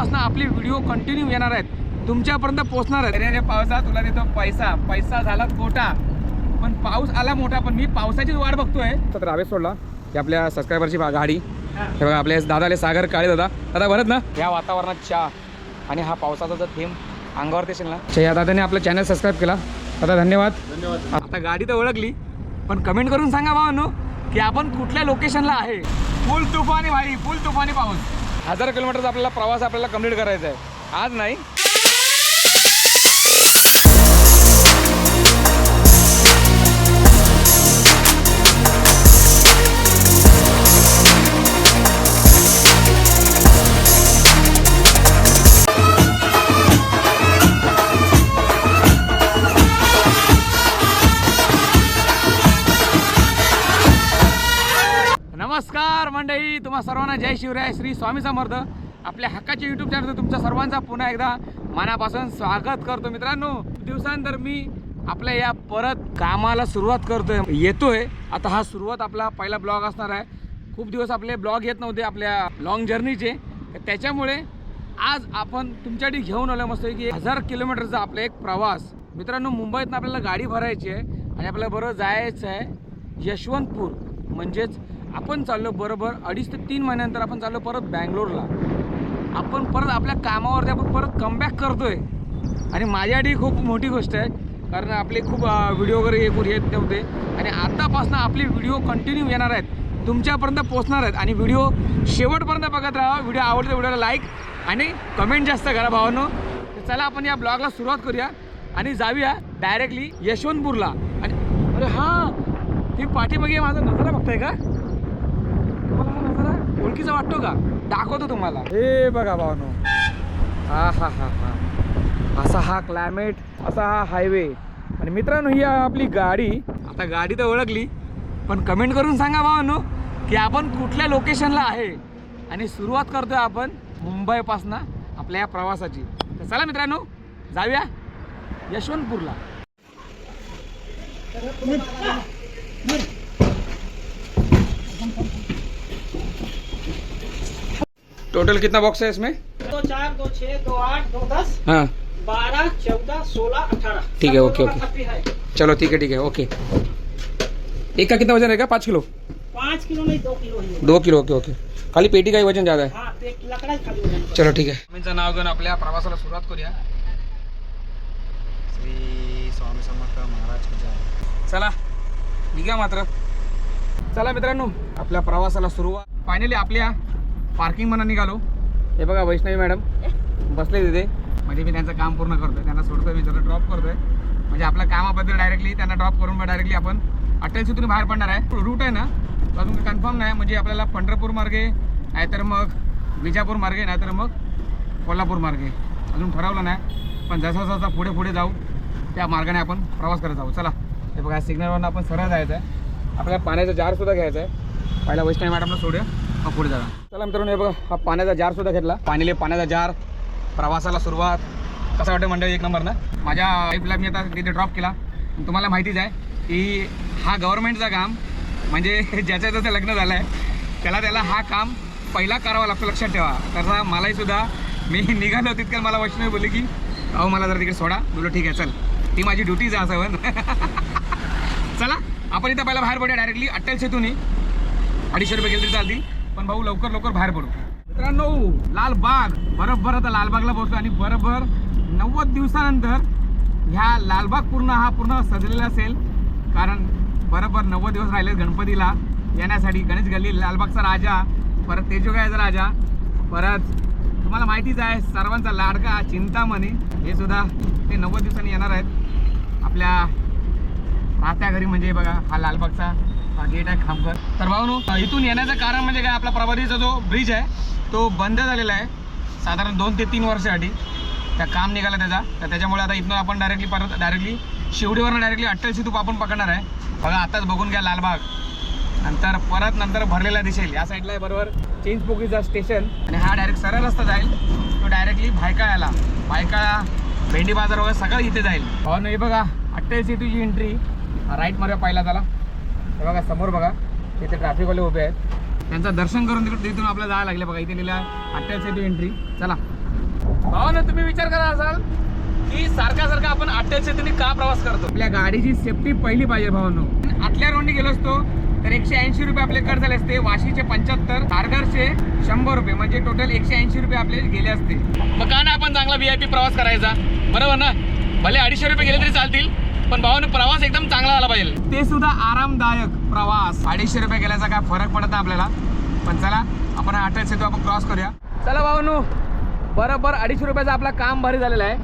आतापासून आपली video continue येणार आहेत. तुमच्यापर्यंत पोहोचणार आहेत. पावसा तुला देतो पैसा. पैसा झाला खोटा पण पाऊस आला मोठा पण मी पावसाचीच वाट बघतोय. तर रावेश सोडला. की आपल्या सबस्क्रायबरची गाडी. हे. बघा आपले दादाले सागर काळे दादा. दादा बरत ना? या वातावरणात चहा. आणि हा पावसाचा जर थेंब अंगावरती असेल ना. या दादाने आपलं चॅनल सबस्क्राईब केला. दादा धन्यवाद. धन्यवाद. आता गाडी तर ओळखली पण कमेंट करून सांगा भावानो की आपण कुठल्या लोकेशनला आहे? फुल तुफानी भाई फुल तुफानी पाऊस. हजार किलोमीटरचा आपल्याला प्रवास आपल्याला कंप्लीट करायचा आहे. आज नाही तुम्हा सर्वांना जय शिवराय श्री स्वामी समर्थ. आपल्या हक्काच्या युट्यूब चॅनल तुमच्या सर्वांचा पुन्हा एकदा मनापासून स्वागत करतो मित्रांनो. दिवसांतर मी आपल्या या परत कामाला सुरुवात करतोय. येतोय. आता हा सुरुवात आपला पहिला ब्लॉग असणार आहे. खूप दिवस आपले ब्लॉग येत नव्हते आपल्या लॉंग जर्नीचे तर त्याच्यामुळे आज आपण तुमच्यासाठी घेऊन आलो मस्त की हजार किलोमीटरचा आपला एक प्रवास. मित्रांनो मुंबईतनं आपल्याला गाडी भरायची आहे आणि आपल्याला बरोबर जायचं आहे यशवंतपूर. म्हणजेच आपण चाललो बरोबर अडीच ते तीन महिन्यानंतर आपण चाललो परत बँगलोरला. आपण परत आपल्या कामावरती आपण परत कमबॅक करतो आहे आणि माझ्यासाठी खूप मोठी गोष्ट आहे कारण आपले खूप व्हिडिओ वगैरे एकूण येत नव्हते. आणि आतापासून आपले व्हिडिओ कंटिन्यू येणार आहेत. तुमच्यापर्यंत पोहोचणार आहेत. आणि व्हिडिओ शेवटपर्यंत बघत राहा. व्हिडिओ आवडते व्हिडिओला लाईक आणि कमेंट जास्त करा भावांनो. तर चला आपण या ब्लॉगला सुरुवात करूया. आणि जाऊया डायरेक्टली यशवंतपूरला. आणि अरे हां! ती पाठीमागे माझा नजारा बघताय का? ओळखीचा वाटतो का? दाखवतो तुम्हाला. हे बघा भावनो. हा हा हा हा. असा हा क्लायमेट असा हा हायवे आणि मित्रांनो ही आपली गाडी आता गाडी तर ओळखली पण कमेंट करून सांगा भावानो की आपण कुठल्या लोकेशनला आहे? आणि सुरुवात करतोय आपण मुंबईपासनं आपल्या या प्रवासाची. तर चला मित्रांनो जाऊया यशवंतपूरला. टोटल कितना बॉक्स है इसमें? दो चार दो छः दो आठ दो दस हाँ। बारह चौदह सोलह अठारह। ठीक है, ओके, ओके। चलो ठीक है ठीक है ओके। एक का कितना वजन रहेगा? पाँच किलो? पाँच किलो नहीं दो किलो ही दो किलो ओके ओके। खाली पेटी का ही वजन ज़्यादा है। हाँ ही चलो ठीक आहे नाव घेऊन आपल्या प्रवासाला सुरुवात करूया। श्री स्वामी समर्थ महाराज चला निघा मात्र। चला मित्रांनो आपल्या प्रवासाला सुरुवात. फायनली आपल्या पार्किंग म्हणून निघालो. हे बघा वैष्णवी मॅडम. बसले तिथे. म्हणजे मी त्यांचं काम पूर्ण करतोय. त्यांना सोडतोय मी जरा ड्रॉप करतोय. म्हणजे आपल्या कामाबद्दल डायरेक्टली त्यांना ड्रॉप करून डायरेक्टली आपण अटलसीतून बाहेर पडणार आहे. रूट आहे ना अजून कन्फर्म नाही. म्हणजे आपल्याला पंढरपूर मार्गे नाहीतर मग विजापूर मार्गे नाहीतर मग कोल्हापूर मार्गे. अजून ठरवलं नाही. पण जसा जसा पुढे पुढे जाऊ त्या मार्गाने आपण प्रवास करत जाऊ. चला. हे बघा सिग्नलवरनं आपण सरळ जायचं आहे आपल्याला पाण्याचा जार सुद्धा घ्यायचा आहे पहिला वैष्णवी मॅडमला सोडूया. मग पुढे जाऊया चला मित्रांनो हे बघा हा पाण्याचा जार सुद्धा घेतला. पाणीले पाण्याचा जार प्रवासाला सुरुवात. कसं वाटतं मंडळी एक नंबर ना? माझ्या वाईफला मी आता तिथे ड्रॉप केला. तुम्हाला माहितीच आहे की हा गव्हर्नमेंटचा काम म्हणजे ज्याचं ज्याचं लग्न झालं आहे त्याला त्याला हा काम पहिला करावा लागतो लक्षात ठेवा. तसा मलाही सुद्धा मी निघालो तितक्यात मला वैष्णवी बोलली की अहो मला जरा तिकडे सोडा. बोलो ठीक आहे चल. ती माझी ड्युटीच आहे असं चला आपण इथं पहिला बाहेर पडूया डायरेक्टली अट्टल सेतूनी अडीचशे रुपये गेले तरी चालतील. पण भाऊ लवकर लवकर बाहेर पडू. मित्रांनो लालबाग बरोबर आता लालबागला पोहोचलो आणि बरोबर नव्वद दिवसानंतर ह्या लालबाग पूर्ण हा पूर्ण सजलेला असेल. कारण बरोबर नव्वद दिवस राहिले गणपतीला. येण्यासाठी गणेश गल्ली लालबागचा राजा परत तेजोगायचा राजा परत तुम्हाला माहितीच आहे सर्वांचा लाडका चिंतामणी. हे सुद्धा ते नव्वद दिवसांनी येणार आहेत. आपल्या राहत्या घरी म्हणजे बघा हा लालबागचा गेट आहे खामकर तर भाऊनो इथून येण्याचं कारण म्हणजे काय? आपला प्रभारीचा जो ब्रिज आहे तो बंद झालेला आहे. साधारण दोन ते तीन वर्षासाठी. त्या काम निघालं त्याचा. तर त्याच्यामुळे आता इथून आपण डायरेक्टली परत डायरेक्टली शिवडीवरनं डायरेक्टली अट्टल सेतू आपण पकडणार आहे. बघा आताच बघून घ्या लालबाग नंतर परत नंतर भरलेला दिसेल. या साईडला आहे बरोबर चेंज पोकीचा स्टेशन आणि हा डायरेक्ट सरळ रस्ता जाईल. तो डायरेक्टली भायकाळ्याला. भायकाळा भेंडी बाजार वगैरे सगळं इथे जाईल. हो नाही बघा अठ्ठावीस सेतूची एंट्री राईट मारूया पहिला त्याला. हे बघा समोर बघा तिथे ट्रॅफिकवाले उभे आहेत. त्यांचं दर्शन करून तिकडे तिथून आपल्याला जायला लागले बघा इथे लिहिलं अठ्ठ्याऐंशी एंट्री चला. भावानं तुम्ही विचार करा असाल की सारखा सारखा आपण अठ्ठ्याऐंशी तुम्ही का प्रवास करतो? आपल्या गाडीची सेफ्टी पहिली पाहिजे भावानो. आतल्या रोडने गेलो असतो तर एकशे ऐंशी रुपये आपले कट झाले असते. वाशीचे पंच्याहत्तर कारगरचे शंभर रुपये. म्हणजे टोटल एकशे ऐंशी रुपये आपले गेले असते. मग का ना आपण चांगला व्ही आय पी प्रवास करायचा? बरोबर ना? भले अडीचशे रुपये गेले तरी चालतील. पण भावानं प्रवास एकदम चांगला झाला पाहिजे. ते सुद्धा आरामदायक प्रवास. अडीचशे रुपये गेल्याचा काय फरक पडत नाही आपल्याला. पण चला आपण अठ्ठावीस सेतू आपण क्रॉस करूया. चला भावानू बरोबर अडीचशे रुपयाचं आपलं काम भारी झालेलं आहे.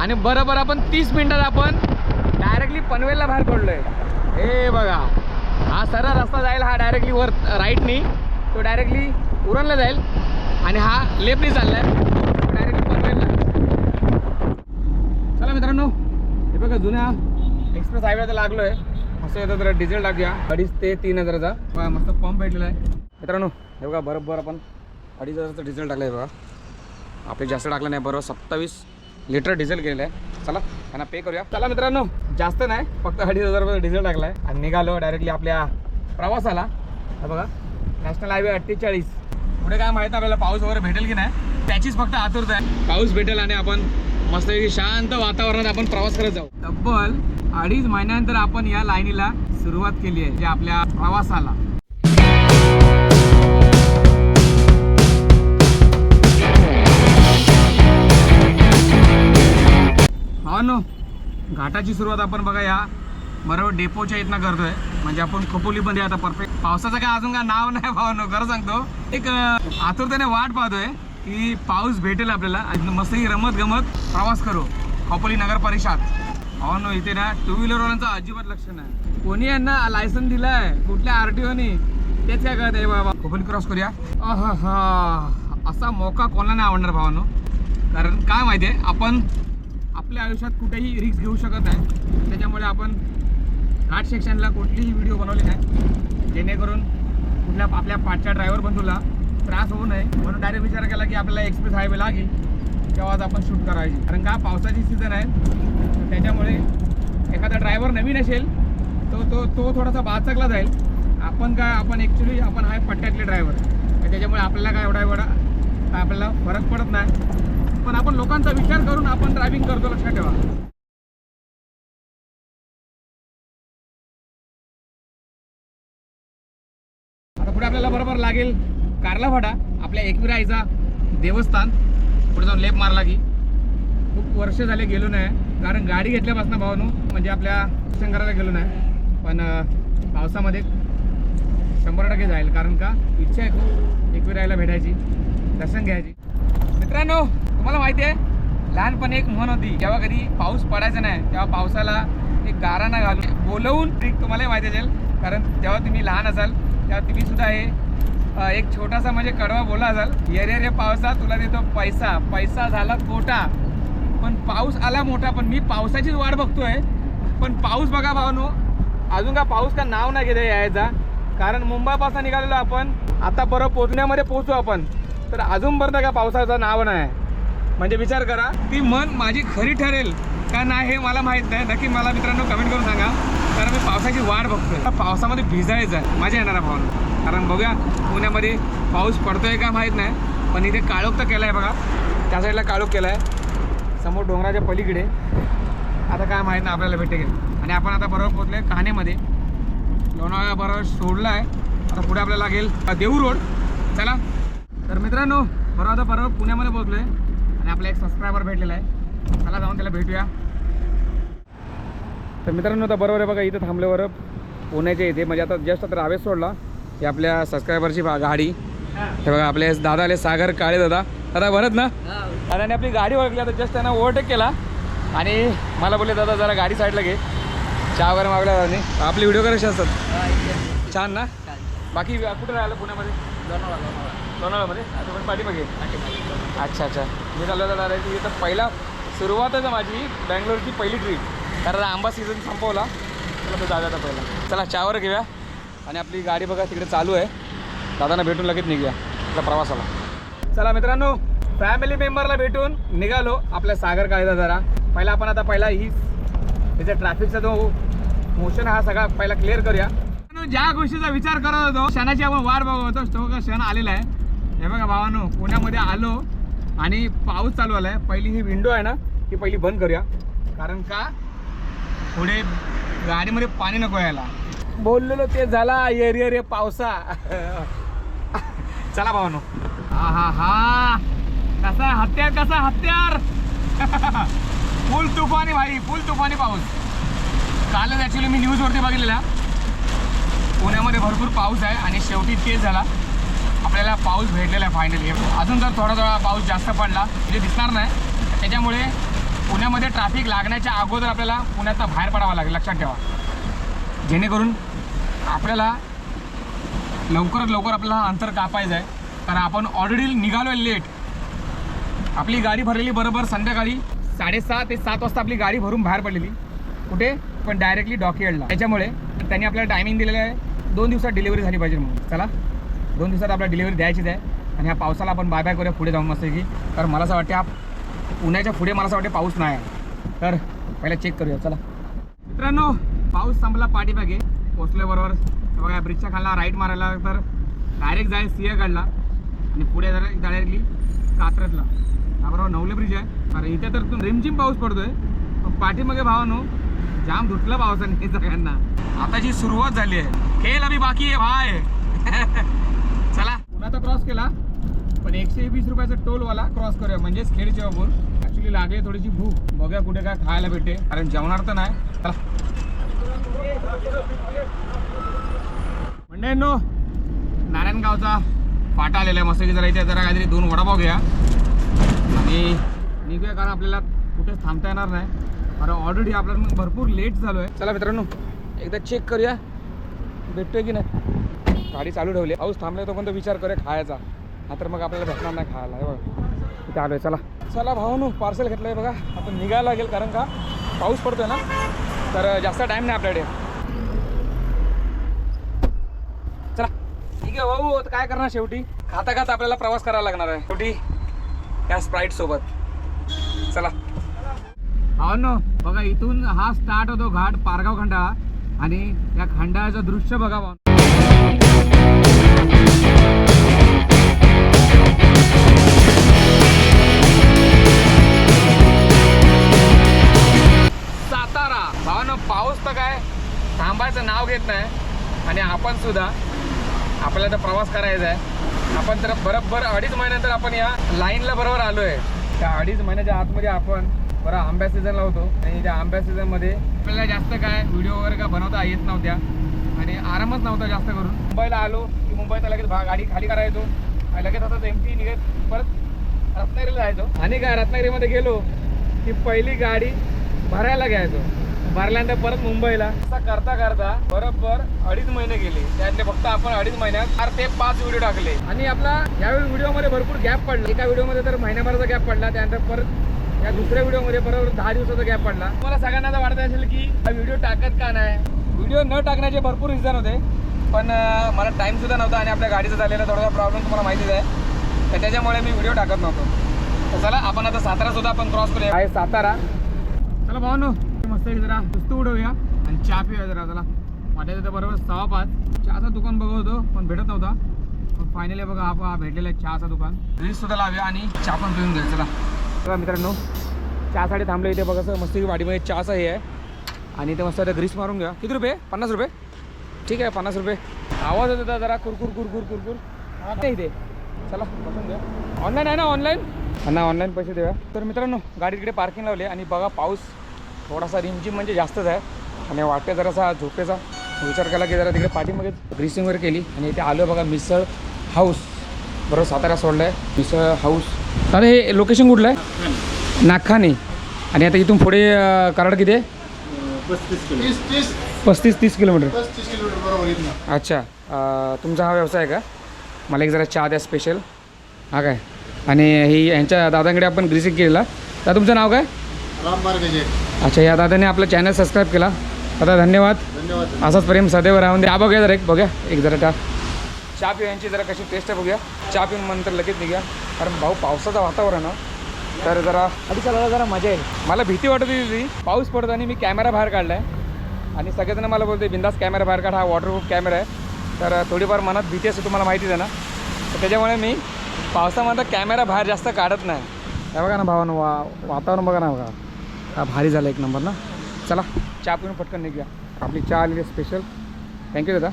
आणि बरोबर आपण तीस मिनिटात आपण डायरेक्टली पनवेलला बाहेर पडलोय. हे बघा हा सरळ रस्ता जाईल हा डायरेक्टली वर राईटनी तो डायरेक्टली उरणला जाईल. आणि हा लेफ्टनी चाललाय. डायरेक्टली पनवेलला. चला मित्रांनो हे बघा जुन्या एक्सप्रेस हायवेला लागलोय. मस्त येतं जरा डिझेल टाकूया. अडीच ते तीन हजाराचा मस्त पंप भेटलेला आहे. मित्रांनो हे बघा बरोबर आपण अडीच हजाराचं डिझेल टाकलं आहे बघा. आपले जास्त टाकलं नाही बरोबर सत्तावीस लिटर डिझेल गेलेलं आहे. चला त्यांना पे करूया. चला मित्रांनो जास्त नाही फक्त अडीच हजार रुपये डिझेल टाकलं आहे आणि निघालो डायरेक्टली आपल्या प्रवासाला. बघा नॅशनल हायवे अठ्ठेचाळीस. पुढे काय माहीत आपल्याला पाऊस वगैरे भेटेल की नाही? त्याचीच फक्त आतुरता आहे. पाऊस भेटेल आणि आपण मस्तपैकी शांत वातावरणात आपण प्रवास करत जाऊ. तब्बल अडीच महिन्यानंतर आपण या लाईनीला सुरुवात केली आहे जे आपल्या प्रवासाला. हा नो घाटाची सुरुवात आपण बघा या. बरोबर डेपोच्या इथनं करतोय. म्हणजे आपण खोपोलीमध्ये आता परफेक्ट पावसाचं काय अजून काय नाव नाही भावानो खरं सांगतो. एक आतुरतेने वाट पाहतोय. की पाऊस भेटेल आपल्याला. आणि मस्त रमत गमत प्रवास करू. खोपोली नगर परिषद. भावानो इथे ना टू व्हीलरवाल्यांचं अजिबात लक्ष नाही. कोणी यांना लायसन दिलाय? कुठल्या आर टी ओनी तेच काय करत आहे बाबा. खोपोली क्रॉस करूया. असा मोका कोणाला नाही आवडणार भावानो. कारण काय माहिती आहे आपण आपल्या आयुष्यात कुठेही रिस्क घेऊ शकत नाही. त्याच्यामुळे आपण घाट सेक्शनला कुठलीही व्हिडिओ बनवली नाही. जेणेकरून कुठल्या आपल्या पाठच्या ड्रायव्हर बंधूला त्रास होऊ नये. म्हणून डायरेक्ट विचार केला की आपल्याला एक्सप्रेस हायवे लागेल. तेव्हाच आपण शूट करायची. कारण का? पावसाची सीझन आहे. त्याच्यामुळे एखादा ड्रायव्हर नवीन असेल तो तो तो थोडासा बाचकला जाईल. आपण काय आपण ॲक्च्युली आपण आहे पट्ट्यातले ड्रायव्हर त्याच्यामुळे आपल्याला काय एवढा एवढा काय आपल्याला फरक पडत नाही. पण आपण लोकांचा विचार करून आपण ड्रायव्हिंग करतो लक्षात ठेवा. आता पुढे आपल्याला बरोबर लागेल. कारला फाटा आपल्या एकविराईचा देवस्थान. पुढे जाऊन लेप मारला की. खूप वर्ष झाले गेलो नाही. कारण गाडी घेतल्यापासून भावानू म्हणजे आपल्या शंकराला गेलो नाही. पण पावसामध्ये शंभर टक्के जाईल. कारण का? इच्छा आहे खूप एकविरायला भेटायची. दर्शन घ्यायची. मित्रांनो तुम्हाला माहिती आहे लहानपणी एक म्हण होती जेव्हा कधी पाऊस पडायचा नाही तेव्हा पावसाला एक गाराणा घालून बोलवून ट्रिक तुम्हालाही माहिती असेल. कारण जेव्हा तुम्ही लहान असाल तेव्हा तुम्ही सुद्धा हे एक छोटासा म्हणजे कडवा बोला असाल येरे रे पावसा तुला देतो पैसा. पैसा झाला कोटा पण पाऊस आला मोठा पण मी पावसाचीच वाट बघतोय. पण पाऊस बघा भावनो. अजून का पाऊस का नाव नाही घेते यायचा? कारण मुंबईपासून निघालेलो आपण. आता बरं पोचण्यामध्ये पोहोचू आपण. तर अजूनपर्यंत का पावसाचं नाव नाही? म्हणजे विचार करा ती मन माझी खरी ठरेल का नाही हे मला माहीत नाही. नक्की मला मित्रांनो कमेंट करून सांगा. कारण मी पावसाची वाट बघतोय. पावसामध्ये भिजायचं आहे. मजा येणार भावना. कारण बघूया पुण्यामध्ये पाऊस पडतोय का माहीत नाही पण इथे काळोख तर केला आहे बघा. त्या साईडला काळोख केला आहे समोर डोंगराच्या पलीकडे. आता काय माहीत नाही आपल्याला भेटेल आणि आपण आता बरोबर पोहोचले कहाणेमध्ये लोणावळा बरोबर सोडला आहे आता पुढे आपल्याला लागेल देऊ रोड. चला. तर मित्रांनो बरोबर आता बरोबर पुण्यामध्ये पोहोचलो आहे आणि आपला एक सबस्क्रायबर भेटलेला आहे. चला जाऊन त्याला भेटूया. तर मित्रांनो आता बरोबर आहे बघा इथं थांबल्यावर पुण्याच्या इथे म्हणजे आता जस्ट आता रावेस सोडला ही आपल्या सबस्क्रायबरची बा- गाडी. हे बघा आपले दादा आले सागर काळे दादा. दादा भरत ना? दादाने आपली गाडी ओळखली आता जस्ट त्यांना ओव्हरटेक केला. आणि मला बोलले दादा जरा गाडी साईडला घे. चहा वगैरे मागल्या दादाने. आपले व्हिडिओ करायचे असतात. छान ना? बाकी कुठे राहिलं पुण्यामध्ये? लोणावळ्यामध्ये आता पण पाठीमागे. अच्छा अच्छा. मी चाललो दादा की तर पहिला सुरुवातच माझी बँगलोरची पहिली ट्रिप कारण आंबा सीझन संपवला. चला तो पहिला. चला चहावर घेऊया. आणि आपली गाडी बघा तिकडे चालू आहे. दादांना भेटून लगेच निघूया. आपल्या प्रवासाला. चला मित्रांनो फॅमिली मेंबरला भेटून निघालो आपल्या सागर कायदा जरा. पहिला आपण आता पहिला ही त्याच्या ट्रॅफिकचा जो मोशन हा सगळा पहिला क्लिअर करूया. ज्या गोष्टीचा विचार करत होतो क्षणाची आपण वाट बघत होतो तो का क्षण आलेला आहे. हे बघा भावानो पुण्यामध्ये आलो आणि पाऊस चालू आला आहे पहिली ही विंडो आहे ना ही पहिली बंद करूया. कारण का? पुढे गाडीमध्ये पाणी नको यायला. बोललेलो ते झाला ये रे रे पावसा. चला भावानो. हा हा हा कसा हत्यार कसा हत्यार. फुल तुफानी भाई फुल तुफानी पाऊस. कालच ॲक्च्युली मी न्यूजवरती बघितलेला. पुण्यामध्ये भरपूर पाऊस आहे आणि शेवटी तेच झाला. आपल्याला पाऊस भेटलेला आहे फायनली अजून जर थोडा थोडा पाऊस जास्त पडला म्हणजे दिसणार नाही. त्याच्यामुळे पुण्यामध्ये ट्रॅफिक लागण्याच्या अगोदर आपल्याला पुण्याचा बाहेर पडावा लागेल. लक्षात ठेवा. जेणेकरून आपल्याला लवकरात लवकर आपल्याला अंतर कापायचं आहे. कारण आपण ऑलरेडी निघालो आहे लेट आपली गाडी भरलेली बरोबर संध्याकाळी साडेसहा ते सात वाजता आपली गाडी भरून बाहेर पडलेली. कुठे? पण डायरेक्टली डॉकयार्डला त्याच्यामुळे त्यांनी आपल्याला टायमिंग दिलेलं आहे. दोन दिवसात डिलिव्हरी झाली पाहिजे म्हणून. चला. दोन दिवसात आपल्याला डिलिव्हरी द्यायचीच आहे. आणि ह्या पावसाला आपण बाय बाय करूया. पुढे जाऊन मस्त की तर मला असं वाटते हा उन्हाच्या पुढे मला असं वाटते पाऊस नाही आहे. तर पहिला चेक करूया. चला. मित्रांनो पाऊस संपला पाठीमागे. पोचल्याबरोबर बघा ब्रिजच्या खालला राईट मारायला तर डायरेक्ट जाय सिंहगडला आणि पुढे जरा डायरेक्टली कात्रजला. हा बरोबर नवले ब्रिज आहे. अरे इथे तर रिमझिम पाऊस पडतोय. पण पाठीमागे भावानो जाम धुतलं पावसाने सगळ्यांना. आता जी सुरुवात झाली आहे खेळ अभि बाकी आहे भाय. चला. तर क्रॉस केला पण एकशे वीस रुपयाचा टोलवाला क्रॉस करूया. म्हणजेच खेडचे आपण ऍक्च्युली लागली थोडीशी भूक. बघूया कुठे काय खायला भेटे कारण जेवणार तर नाही. चला. मंडळींनो नारायणगावचा फाटा आलेला आहे. मस्त की जरा इथे जरा काहीतरी दोन वडापाव घ्या आणि निघूया कारण आपल्याला कुठेच थांबता येणार नाही. कारण ऑलरेडी आपल्याला भरपूर लेट झालो आहे चला मित्रांनो एकदा चेक करूया. भेटतोय की नाही? गाडी चालू ठेवली. पाऊस थांबलाय तो पण विचार करूया खायचा. हा तर मग आपल्याला भेटणार नाही खायला. हे बघा इथे आलो आहे चला. चला भाऊ पार्सल घेतलं आहे बघा. आपण निघायला लागेल कारण का पाऊस पडतोय ना? तर जास्त टाईम नाही आपल्याकडे. चला. ठीक आहे भाऊ काय करणार शेवटी? खाता खाता आपल्याला प्रवास करायला लागणार आहे. शेवटी त्या स्प्राईट सोबत. चला. हो ना. बघा इथून हा स्टार्ट होतो घाट पारगाव खंडाळा आणि या खंडाळ्याचं दृश्य बघा भाऊ पाऊस तर काय? थांबायचं नाव घेत नाही. आणि आपण सुद्धा आपल्याला तर प्रवास करायचा आहे. आपण तर बरोबर अडीच महिन्यानंतर आपण या लाईनला बरोबर आलो आहे त्या अडीच महिन्याच्या आतमध्ये आपण बरं आंब्या सीझनला होतो. आणि त्या आंब्या सीझनमध्ये आपल्याला जास्त काय व्हिडिओ वगैरे काय बनवता येत नव्हत्या. आणि आरामच नव्हता जास्त करून. मुंबईला आलो की मुंबईत लगेच भा गाडी खाली करायचो आणि लगेच आता एम टी निघत परत रत्नागिरीला जायचो. आणि काय रत्नागिरीमध्ये गेलो की पहिली गाडी भरायला घ्यायचो. भरल्यानंतर परत मुंबईला. असं करता करता बरोबर अडीच महिने गेले. त्यातले फक्त आपण अडीच महिन्यात चार ते पाच व्हिडिओ टाकले. आणि आपला यावेळी व्हिडिओमध्ये भरपूर गॅप पडला. एका व्हिडिओमध्ये तर महिन्याभराचा गॅप पडला. त्यानंतर परत या दुसऱ्या व्हिडिओमध्ये बरोबर दहा दिवसाचा गॅप पडला. मला सगळ्यांना तर वाटत असेल की हा व्हिडिओ टाकत का नाही? व्हिडिओ न टाकण्याचे भरपूर रिझन होते. पण मला टाईमसुद्धा नव्हता आणि आपल्या गाडीचा झालेला थोडासा प्रॉब्लेम तुम्हाला माहितीच आहे. तर त्याच्यामुळे मी व्हिडिओ टाकत नव्हतो. तर चला आपण आता सातारा सुद्धा आपण क्रॉस करूया. आहे सातारा. चला भाऊ मस्त आहे जरा सुस्त उडवूया आणि चहा पिऊया जरा त्याला वाटायचं तर बरोबर सहा पाच. चहाचं दुकान बघत होतो पण भेटत नव्हता. पण फायनली बघा हा हा भेटलेला आहे चहाचं दुकान. रील्स सुद्धा लावूया आणि चहा पण पिऊन घ्या चला. बघा मित्रांनो चहासाठी थांबले इथे बघा सर मस्त वाडीमध्ये चहाचं हे आहे. आणि इथे मस्त आता ग्रीस मारून घ्या किती रुपये? पन्नास रुपये? ठीक आहे पन्नास रुपये. आवाज येत होता जरा कुरकुर कुरकुर कुरकुर. नाही इथे. चला बसून घ्या ऑनलाईन आहे ना ऑनलाईन ना ऑनलाईन पैसे देऊया. तर मित्रांनो गाडी तिकडे पार्किंग लावली आणि बघा पाऊस थोडासा रिमझिम म्हणजे जास्तच आहे. आणि वाटते जरासा झोपेचा. विचार केला की जरा तिकडे पाठीमागे ग्रीसिंग वगैरे केली. आणि इथे आलो बघा मिसळ हाऊस बरोबर सातारा सोडलं आहे मिसळ हाऊस अरे हे लोकेशन कुठलं आहे? नागखाने. आणि आता इथून पुढे कराड किती आहे? तीस तीस. पस्तीस तीस किलोमीटर. अच्छा. तुमचा हा व्यवसाय आहे का? मला एक जरा चहा द्या स्पेशल हा काय? आणि ही यांच्या दादांकडे आपण ग्रीसिंग केलेला. तर तुमचं नाव काय? अच्छा या दादाने आपलं चॅनल सबस्क्राईब केला. दादा धन्यवाद. धन्यवाद असाच प्रेम सदैव राहून द्या बघूया जरा एक बघूया. एक जरा टा चहा पिऊ यांची जरा कशी टेस्ट आहे बघूया. चहा पिऊन नंतर लगेच निघूया. कारण भाऊ पावसाचं वातावरण तर जरा आधी चालायला जरा मजा येईल. मला भीती वाटत होती ती पाऊस पडतो आणि मी कॅमेरा बाहेर काढला आहे आणि सगळेजण मला बोलते बिंदास कॅमेरा बाहेर काढ. हा वॉटरप्रूफ कॅमेरा आहे. तर थोडीफार मनात भीती असते तुम्हाला माहितीच आहे ना. तर त्याच्यामुळे मी पावसामध्ये कॅमेरा बाहेर जास्त काढत नाही. हे बघा ना भावानं वा वातावरण बघा ना बघा भारी झाला एक नंबर ना. चला चहा पिऊन पटकन निघूया. आपली चहा आलेली स्पेशल थँक्यू दादा.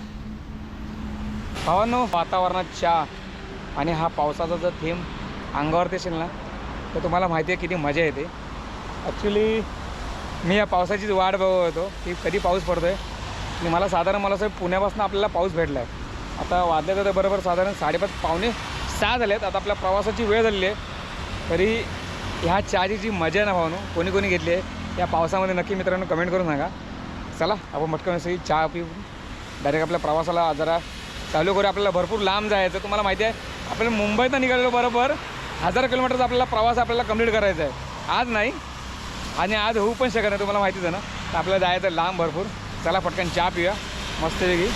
भावांनो वातावरणात चहा आणि हा पावसाचा जर थेंब अंगावरती असेल ना तर तुम्हाला माहिती आहे किती मजा येते. ॲक्च्युली मी या पावसाचीच वाट बघत होतो की कधी पाऊस पडतो आहे आणि मला साधारण मला असं पुण्यापासून आपल्याला पाऊस भेटला आहे आता वाजले तर बरोबर साधारण साडेपाच पावणे सहा झाले आहेत आता आपल्या प्रवासाची वेळ झालेली आहे. तरी ह्या चहाची जी मजा आहे ना भावनो कोणी कोणी घेतली आहे या पावसामध्ये नक्की मित्रांनो कमेंट करून सांगा. चला आपण मटकन सगळी चहा पिऊ. डायरेक्ट आपल्या प्रवासाला जरा चालू करू आपल्याला भरपूर लांब जायचं तुम्हाला माहिती आहे आपल्याला मुंबईत निघालेलो बरोबर. हजार किलोमीटरचा आपल्याला प्रवास आपल्याला कंप्लीट करायचा आहे. आज नाही आणि आज होऊ पण शकत नाही तुम्हाला माहितीच आहे ना. तर आपल्याला जायचं आहे लांब भरपूर. चला पटकन चहा पिऊया. मस्तपैकी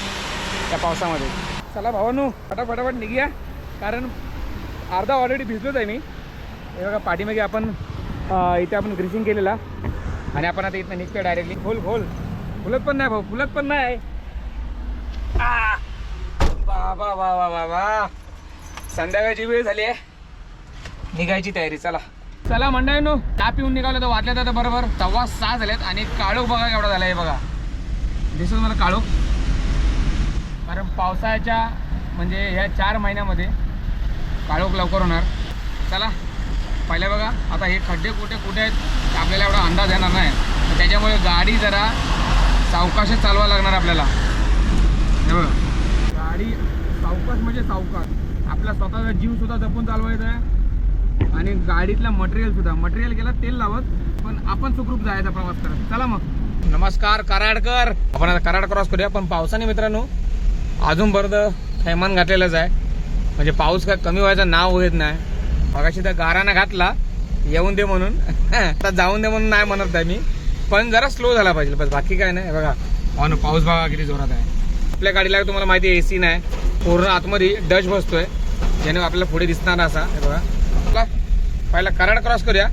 त्या पावसामध्ये. चला भावानू फटाफटाफट निघूया. कारण अर्धा ऑलरेडी भिजलोच आहे मी. हे बघा पाठीमागे आपण इथे आपण ग्रीसिंग केलेला. आणि आपण आता इथं निघतोय डायरेक्टली खोल खोल. फुलत पण नाही भाऊ फुलत पण नाही. बाबा बाबा बाबा संध्याकाळची वेळ झाली आहे. निघायची तयारी चला. चला मंडळींनो चहा पिऊन निघालो तर वाटल्या तर बरोबर. सव्वा सहा झालेत आणि काळोख बघा केवढा झाला आहे बघा. दिसत मला काळोख? कारण पावसाळ्याच्या म्हणजे ह्या चार महिन्यामध्ये काळोख लवकर होणार. चला. पहिल्या बघा आता हे खड्डे कुठे कुठे आहेत आपल्याला एवढा अंदाज येणार नाही. त्याच्यामुळे गाडी जरा सावकाशच चालवा लागणार आपल्याला. गाडी सावकाश म्हणजे सावकाश. आपला स्वतःचा जीव सुद्धा जपून चालवायचा आहे. आणि गाडीतलं मटेरियल सुद्धा. मटेरियल गेला तेल लावत पण आपण सुखरूप जायचा प्रवास करत. चला मग. नमस्कार कराडकर. आपण आता कराड क्रॉस करूया. पण पावसाने मित्रांनो अजून अजूनपर्यंत थैमान घातलेलंच आहे. म्हणजे पाऊस काय कमी व्हायचं नाव घेत नाही. मगाशी तर गारानं घातला येऊन दे म्हणून. आता जाऊन दे म्हणून नाही म्हणत आहे मी. पण जरा स्लो झाला पाहिजे. बस बाकी काय नाही. बघा ऑन पाऊस बघा किती जोरात आहे. आपल्या गाडीला तुम्हाला माहिती आहे एसी नाही. पूर्ण आतमध्ये डच बसतोय. ज्याने आपल्याला पुढे दिसणार असा. हे बघा. चला पहिला कराड क्रॉस करूया.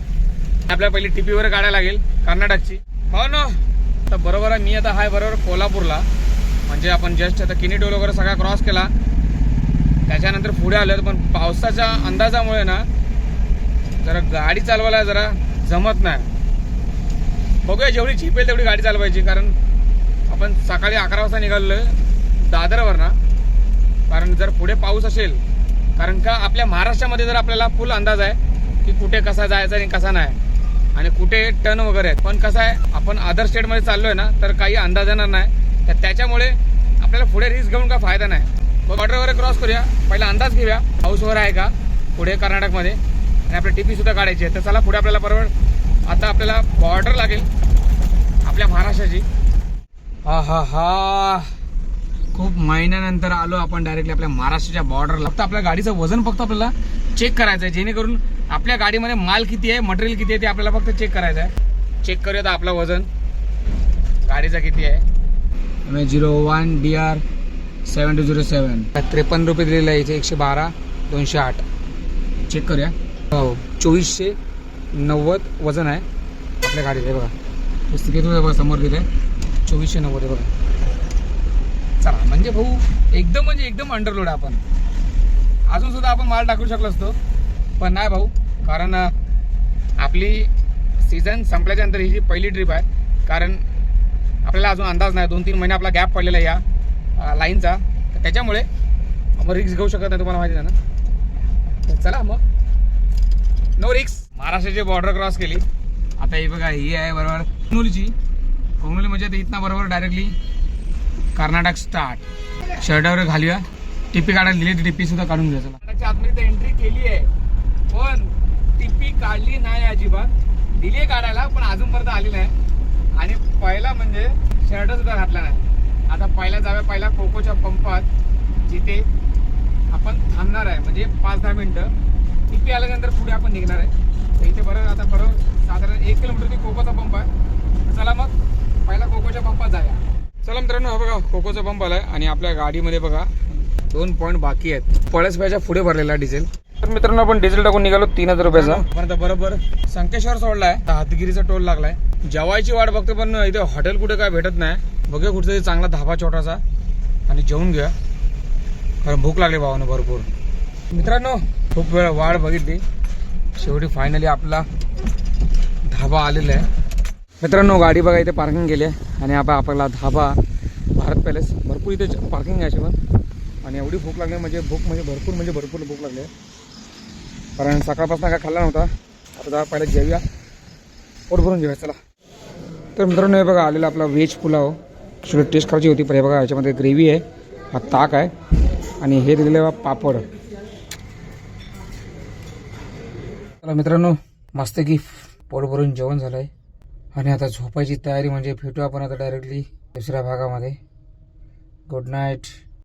आपल्याला पहिली टिपीवर गाड्या लागेल कर्नाटकची. हो ना. तर बरोबर आहे मी आता हाय बरोबर कोल्हापूरला. म्हणजे आपण जस्ट आता किनी डोल वगैरे सगळा क्रॉस केला. त्याच्यानंतर पुढे आलं पण पावसाच्या अंदाजामुळे ना जरा गाडी चालवायला जरा जमत नाही. बघूया जेवढी झीप येईल तेवढी गाडी चालवायची कारण आपण सकाळी अकरा वाजता निघालो दादरवर ना. कारण जर पुढे पाऊस असेल कारण का आपल्या महाराष्ट्रामध्ये जर आपल्याला फुल अंदाज आहे की कुठे कसा जायचा आणि कसा नाही आणि कुठे टर्न वगैरे आहेत. पण कसं आहे आपण अदर स्टेटमध्ये चाललो आहे ना तर काही अंदाज येणार नाही. तर त्याच्यामुळे आपल्याला पुढे रिस्क घेऊन काय फायदा नाही. बॉर्डर वगैरे क्रॉस करूया. पहिला अंदाज घेऊया. पाऊस वगैरे आहे का? पुढे कर्नाटकमध्ये. आणि आपल्या टीपी सुद्धा काढायची आहे. तर चला पुढे आपल्याला परवड. आता आपल्याला बॉर्डर लागेल. आपल्या महाराष्ट्राची. हा हा हा. खूप महिन्यानंतर आलो आपण डायरेक्टली आपल्या महाराष्ट्राच्या बॉर्डरला फक्त आपल्या गाडीचं वजन फक्त आपल्याला चेक करायचं आहे. जेणेकरून आपल्या गाडीमध्ये माल किती आहे मटेरियल किती आहे ते आपल्याला फक्त चेक करायचं आहे. चेक करूया आता आपलं वजन. गाडीचं किती आहे? Zero one D R. Seven two zero seven त्रेपन्न रुपये दिलेलं आहे इथे एकशे बारा दोनशे आठ. चेक करूया. हो चोवीसशे नव्वद वजन आहे आपल्या गाडीचं हे बघा. पुस्तक किती बघा समोर दिले चोवीसशे नव्वद आहे बघा. चला म्हणजे भाऊ एकदम म्हणजे एकदम अंडरलोड आहे आपण. अजून सुद्धा आपण माल टाकू शकलो असतो. पण नाही भाऊ कारण आपली सीझन संपल्याच्या नंतर ही जी पहिली ट्रिप आहे कारण आपल्याला अजून अंदाज नाही दोन तीन महिने आपला गॅप पडलेला आहे या. लाईनचा. तर त्याच्यामुळे आपण रिक्स घेऊ शकत नाही तुम्हाला माहिती आहे ना. तर चला मग. नो रिक्स महाराष्ट्राची बॉर्डर क्रॉस केली आता ही बघा ही आहे बरोबर कोनोलीची कोनोली म्हणजे इथनं बरोबर डायरेक्टली कर्नाटक स्टार्ट शर्टावर घालूया. टिपी काढायला दिली ती टिपी सुद्धा काढून घ्या कर्नाटकच्या आतमध्ये तर एंट्री केली आहे. पण टिपी काढली नाही अजिबात. दिली आहे काढायला पण अजूनपर्यंत आली नाही. आणि पहिला म्हणजे शर्ट सुद्धा घातला नाही. आता पहिला खोखोच्या कोकोच्या पंपात जिथे आपण थांबणार आहे म्हणजे पाच दहा मिनटं तिथे आल्यानंतर पुढे आपण निघणार आहे. तर इथे बरं आता बरं साधारण एक किलोमीटर कोकोचा पंप आहे. चला मग पहिला कोकोच्या पंपात जाऊया. चला मित्रांनो हा बघा कोकोचा पंप आला आहे आणि आपल्या गाडीमध्ये बघा दोन पॉईंट बाकी आहेत. पळसप्याच्या पुढे भरलेला डिझेल. तर मित्रांनो आपण डिझेल टाकून निघालो तीन हजार रुपयाचा. पण आता बरोबर संकेश्वर सोडलाय हातगिरीचा टोल लागलाय. जेवायची वाट बघतो पण इथे हॉटेल कुठे काय भेटत नाही. बघूया कुठचा चांगला धाबा छोटासा आणि जेवून घ्या कारण भूक लागली भावानं भरपूर. मित्रांनो खूप वेळ वाढ बघितली. शेवटी फायनली आपला धाबा आलेला आहे. मित्रांनो गाडी बघा इथे पार्किंग केली आहे. आणि आपण आपला धाबा भारत पॅलेस भरपूर इथे पार्किंग आहे पण. आणि एवढी भूक लागली म्हणजे भूक म्हणजे भरपूर म्हणजे भरपूर भूक लागली आहे. कारण सकाळपासून काय खाल्ला नव्हता. आता जरा पहिला जेवूया. पोट भरून जेवूया चला. तर मित्रांनो हे बघा आलेला आपला व्हेज पुलाव. थोडी टेस्ट करायची होती पण हे बघा याच्यामध्ये ग्रेव्ही आहे. हा ताक आहे. आणि हे दिलेलं आहे पापड. चला मित्रांनो मस्त की पोट भरून जेवण झालं आहे आणि आता झोपायची तयारी म्हणजे भेटू आपण आता डायरेक्टली दुसऱ्या भागामध्ये. Good night